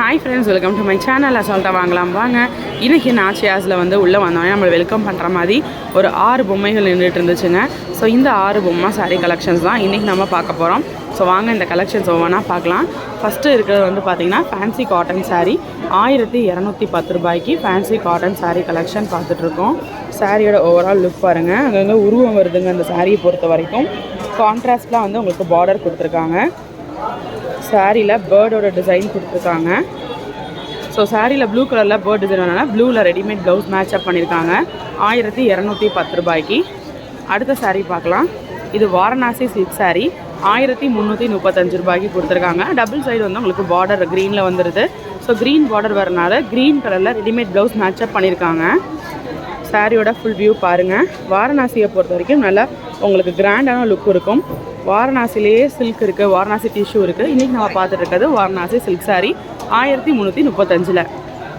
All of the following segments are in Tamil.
Hi friends welcome to my channel அசால்ட்டாக வாங்கலாம். வாங்க. இன்றைக்கி நாச்சியாஸில் வந்து உள்ளே வந்தோடனே நம்மளை வெல்கம் பண்ணுற மாதிரி ஒரு ஆறு பொம்மைகள் நின்றுட்டு இருந்துச்சுங்க. ஸோ இந்த ஆறு பொம்மை சாரீ கலெக்ஷன்ஸ் தான் இன்றைக்கி நம்ம பார்க்க போகிறோம் ஸோ வாங்க இந்த கலெக்ஷன்ஸ் ஒவ்வொன்றா பார்க்கலாம். ஃபஸ்ட்டு இருக்கிறது வந்து பார்த்திங்கன்னா ஃபேன்சி காட்டன் சாரீ ஆயிரத்தி இரநூத்தி பத்து ரூபாய்க்கு ஃபேன்சி காட்டன் சாரீ கலெக்ஷன் பார்த்துட்ருக்கோம். சாரியோட ஓவரால் லுக் பாருங்கள் அங்கங்கே உருவம் வருதுங்க அந்த சாரியை பொறுத்த வரைக்கும். கான்ட்ராஸ்ட்லாம் வந்து உங்களுக்கு பார்டர் கொடுத்துருக்காங்க. சாரியில் பேர்டோட டிசைன் கொடுத்துருக்காங்க. ஸோ சாரியில் ப்ளூ கலரில் பேர்ட் டிசைன் வேணால் ப்ளூவில் ரெடிமேட் ப்ளவுஸ் மேட்சப் பண்ணியிருக்காங்க ஆயிரத்தி இரநூத்தி பத்து ரூபாய்க்கு. அடுத்த சாரீ பார்க்கலாம். இது வாரணாசி சில்க் சாரீ ஆயிரத்தி முந்நூற்றி முப்பத்தஞ்சு ரூபாய்க்கு கொடுத்துருக்காங்க. டபுள் சைடு வந்து உங்களுக்கு பார்டர் க்ரீனில் வந்துடுது ஸோ க்ரீன் பார்டர் வரனால க்ரீன் கலரில் ரெடிமேட் ப்ளவுஸ் மேட்சப் பண்ணியிருக்காங்க சாரியோட ஃபுல் வியூ பாருங்கள் வாரணாசியை பொறுத்த வரைக்கும் நல்லா உங்களுக்கு கிராண்டான லுக் இருக்கும். வாரணாசிலேயே சில்க் இருக்குது வாரணாசி டிஷ்யூ இருக்குது இன்றைக்கி நம்ம பார்த்துட்டு இருக்கிறது வாரணாசி சில்க் சாரீ ஆயிரத்தி முந்நூற்றி முப்பத்தஞ்சில்.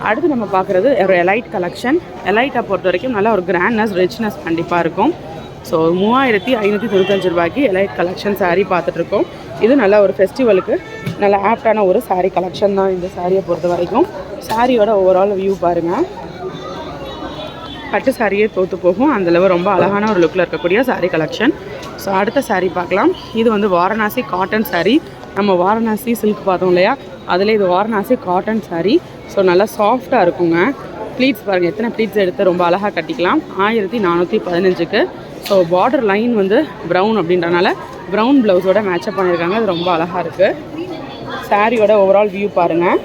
அடுத்து நம்ம பார்க்குறது ஒரு எலைட் கலெக்ஷன் எலைட்டை பொறுத்த வரைக்கும் நல்லா ஒரு கிராண்ட்னஸ் ரிச்னஸ் கண்டிப்பாக இருக்கும். ஸோ மூவாயிரத்தி ஐநூற்றி தொண்ணூத்தஞ்சு ரூபாய்க்கு எலைட் கலெக்ஷன் சாரீ பார்த்துட்ருக்கோம் இது நல்ல ஒரு ஃபெஸ்டிவலுக்கு நல்ல ஆப்டான ஒரு சாரீ கலெக்ஷன் தான் இந்த சாரியை பொறுத்த வரைக்கும். சாரியோட ஓவரால் வியூ பாருங்கள் பட்டு சாரியே தோற்று போகும். அந்தளவு ரொம்ப அழகான ஒரு லுக்கில் இருக்கக்கூடிய சாரீ கலெக்ஷன் ஸோ அடுத்த saree பார்க்கலாம். இது வந்து வாரணாசி காட்டன் saree. நம்ம வாரணாசி சில்க் பார்த்தோம் இல்லையா? அதில் இது வாரணாசி காட்டன் saree. ஸோ நல்லா சாஃப்டாக இருக்குங்க. ப்ளீட்ஸ் பாருங்கள் எத்தனை ப்ளீட்ஸ் எடுத்து ரொம்ப அழகாக கட்டிக்கலாம். ஆயிரத்தி நானூற்றி பதினஞ்சுக்கு. ஸோ பார்டர் லைன் வந்து ப்ரௌன் அப்படின்றனால ப்ரௌன் ப்ளவுஸோட மேட்சப் பண்ணியிருக்காங்க. அது ரொம்ப அழகாக இருக்குது சாரியோட ஓவரால் வியூ பாருங்கள்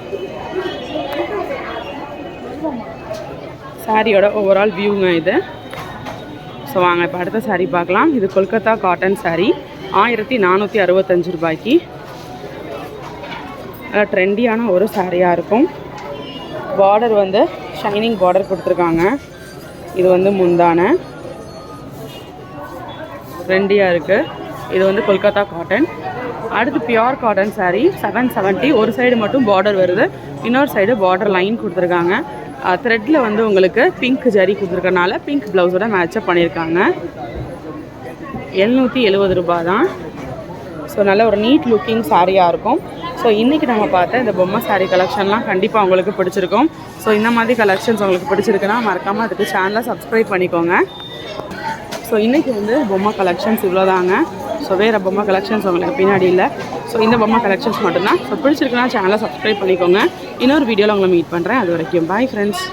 சாரியோட ஓவரால் வியூங்க இது. ஸோ வாங்க இப்போ அடுத்த saree பார்க்கலாம். இது கொல்கத்தா காட்டன் saree. ஆயிரத்தி நானூற்றி அறுபத்தஞ்சு ரூபாய்க்கு. நல்லா ட்ரெண்டியான ஒரு சாரியாக இருக்கும். பார்டர் வந்து ஷைனிங் பார்டர் கொடுத்துருக்காங்க. இது வந்து முந்தான. ட்ரெண்டியாக இருக்குது இது வந்து கொல்கத்தா காட்டன் அடுத்து pure cotton saree seven seventy ஒரு சைடு மட்டும் பார்டர் வருது. இன்னொரு சைடு பார்டர் லைன் கொடுத்துருக்காங்க. த்ரெட்டில் வந்து உங்களுக்கு பிங்க் ஜரி கொடுத்துருக்கனால பிங்க் ப்ளவுஸோட மேட்சப் பண்ணியிருக்காங்க. எழுநூற்றி எழுபது ரூபா தான் ஸோ நல்ல ஒரு நீட் லுக்கிங் சாரியாக இருக்கும். ஸோ இன்றைக்கி நம்ம பார்த்த இந்த பொம்மை saree கலெக்ஷன்லாம் கண்டிப்பாக உங்களுக்கு பிடிச்சிருக்கும். ஸோ இந்த மாதிரி கலெக்ஷன்ஸ் உங்களுக்கு பிடிச்சிருக்குன்னா மறக்காமல் அதுக்கு சேனலை சப்ஸ்கிரைப் பண்ணிக்கோங்க. ஸோ இன்றைக்கி வந்து பொம்மை கலெக்ஷன்ஸ் இவ்வளோதாங்க ஸோ வேறு பொம்மை கலெக்ஷன்ஸ் உங்களுக்கு பின்னாடி இல்லை. ஸோ இந்த பொம்மை கலெக்ஷன்ஸ் மட்டும்தான். ஸோ பிடிச்சிருக்குன்னா சேனலை சப்ஸ்கிரைப் பண்ணிக்கோங்க. இன்னொரு வீடியோவில் உங்களை மீட் பண்ணுறேன் அது வரைக்கும் பாய் ஃப்ரெண்ட்ஸ்